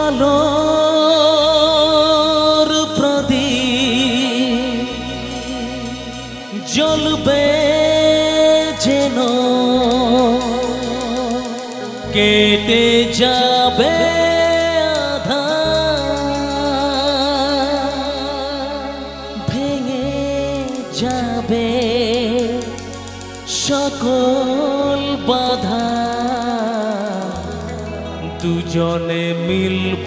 আলোর প্রদীপ জ্বলবে যেন। কেটে যাবে ভেঙে যাবে সকল বাধা। দুজনে মিলব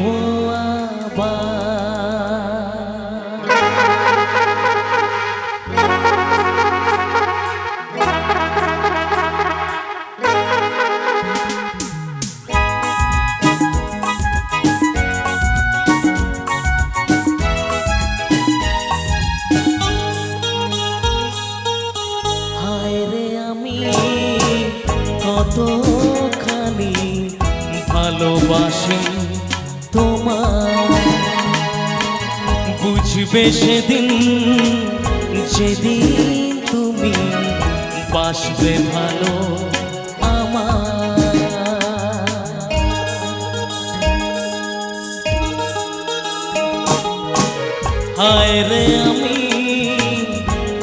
হায় রে আমি কতখানি ভালোবাসি তোমার বুঝবে সেদিন যেদিন তুমি বাসবে ভালো হায় রে আমি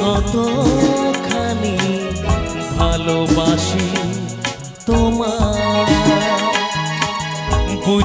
কতখানি ভালোবাসি।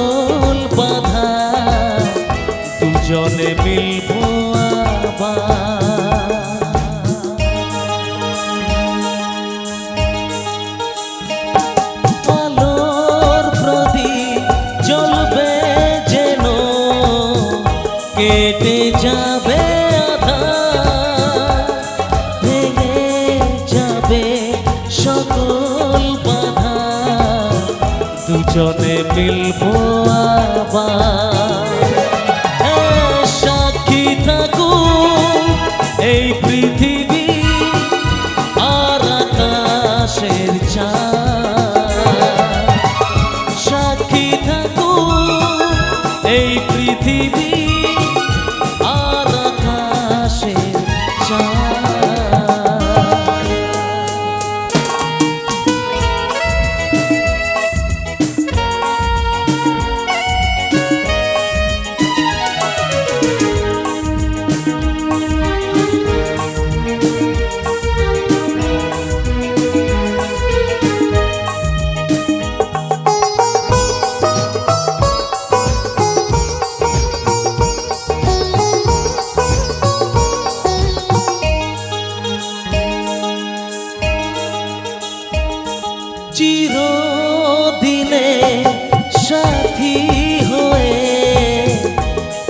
সকল বাধা দুজনে চলবে যেন কেটে যাবে দুজনে মিলব আবার। সাক্ষী থাকু এই পৃথিবী আর আকাশের চা সাক্ষী থাকু এই পৃথিবী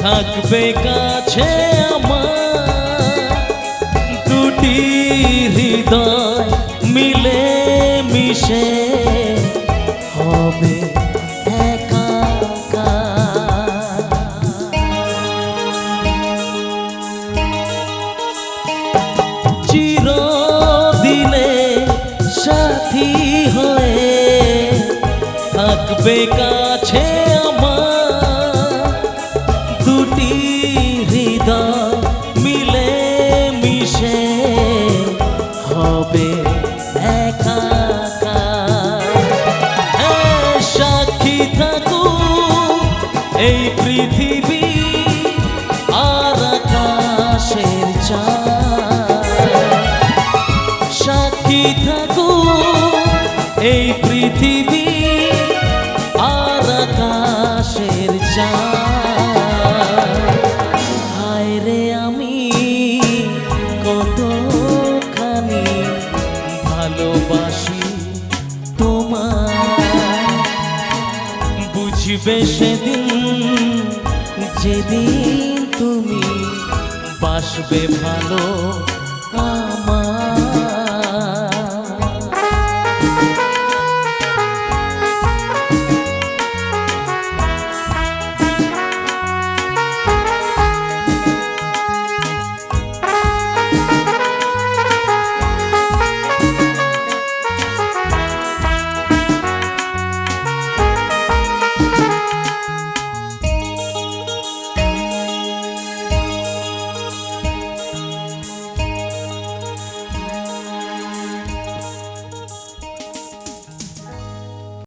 থাকবে কাছে আমার। দুটি হৃদয় মিলে মিশে হবে সাথী হয়ে হবে। তোমার বুঝবে সেদিন যেদিন তুমি বাসবে ভালো।